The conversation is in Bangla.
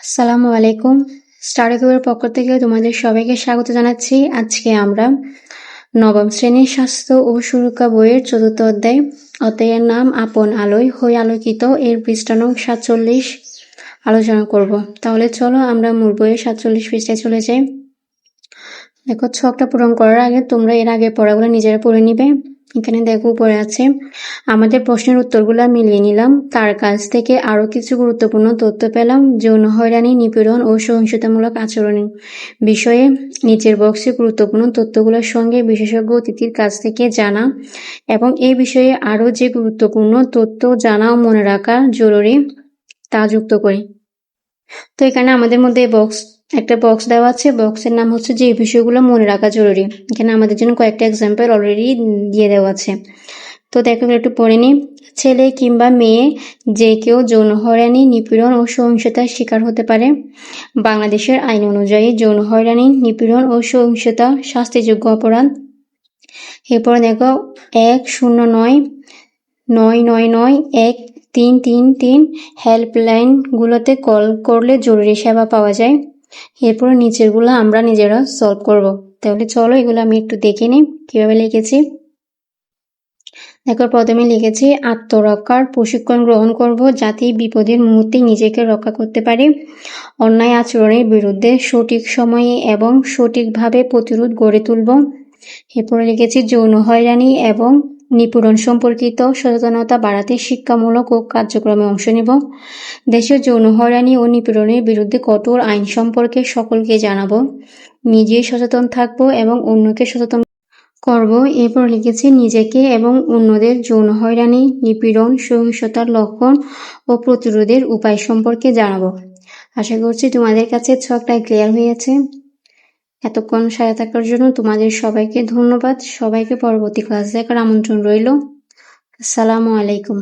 আসসালামু আলাইকুম। স্টাডি পক্ষ থেকে তোমাদের সবাইকে স্বাগত জানাচ্ছি। আজকে আমরা নবম শ্রেণির স্বাস্থ্য ও সুরক্ষা বইয়ের চতুর্থ অধ্যায়, অধ্যায়ের নাম আপন আলোয় হই আলোকিত এর পৃষ্ঠানং সাতচল্লিশ আলোচনা করব। তাহলে চলো আমরা মূল বইয়ের সাতচল্লিশ পৃষ্ঠায় চলে যাই। দেখো, ছকটা পূরণ করার আগে তোমরা এর আগে পড়াগুলো নিজেরা পড়ে নিবে। এখানে দেখো উপরে আছে, আমাদের প্রশ্নের উত্তরগুলো মিলিয়ে নিলাম। তার কাছ থেকে আরও কিছু গুরুত্বপূর্ণ তথ্য পেলাম, যৌন হয়রানি, নিপীড়ন ও সহিংসতামূলক আচরণের বিষয়ে। নিচের বক্সে গুরুত্বপূর্ণ তথ্যগুলোর সঙ্গে বিশেষজ্ঞ অতিথির কাছ থেকে জানা এবং এই বিষয়ে আরও যে গুরুত্বপূর্ণ তথ্য জানা ও মনে রাখা জরুরি তা যুক্ত করি। তো এখানে আমাদের মধ্যে বক্স একটা বক্স দেওয়া আছে। বক্সের নাম হচ্ছে যে বিষয়গুলো মনে রাখা জরুরি। এখানে আমাদের জন্য কয়েকটা এক্সাম্পল অলরেডি দিয়ে দেওয়া আছে। তো দেখো একটু পড়ে নিই। ছেলে কিংবা মেয়ে, যে কেউ যৌন হয়রানি, নিপীড়ন ও সহিংসতার শিকার হতে পারে। বাংলাদেশের আইন অনুযায়ী যৌন হয়রানি, নিপীড়ন ও সহিংসতা শাস্তিযোগ্য অপরাধ। এরপর দেখো, এক শূন্য নয় নয় নয় নয়, এক তিন তিন তিন হেল্পলাইনগুলোতে কল করলে জরুরি সেবা পাওয়া যায়। এরপর নিচেরগুলো আমরা নিজেরা সলভ করব। তাহলে চলো এগুলো আমি একটু দেখে নিই, কীভাবে লিখেছি? দেখো, প্রথমে লিখেছি, আত্মরক্ষার প্রশিক্ষণ গ্রহণ করব যাতে বিপদের মুহূর্তে নিজেকে রক্ষা করতে পারে। অন্যায় আচরণের বিরুদ্ধে সঠিক সময়ে এবং সঠিকভাবে প্রতিরোধ গড়ে তুলব। এরপরে লিখেছি, যৌন হয়রানি এবং নিপীড়ন সম্পর্কিত সচেতনতা বাড়াতে শিক্ষামূলক ও কার্যক্রমে অংশ নেব। দেশের যৌন হয়রানি ও নিপীড়নের বিরুদ্ধে কঠোর আইন সম্পর্কে সকলকে জানাব। নিজে সচেতন থাকব এবং অন্যকে সচেতন করব। এরপর লিখেছি, নিজেকে এবং অন্যদের যৌন হয়রানি, নিপীড়ন, সহিংসতার লক্ষণ ও প্রতিরোধের উপায় সম্পর্কে জানাব। আশা করছি তোমাদের কাছে ছকটা ক্লিয়ার হয়েছে। এতক্ষণ সাথে থাকার জন্য তোমাদের সবাইকে ধন্যবাদ। সবাইকে পরবর্তী ক্লাস দেখার আমন্ত্রণ রইল। আসসালামু আলাইকুম।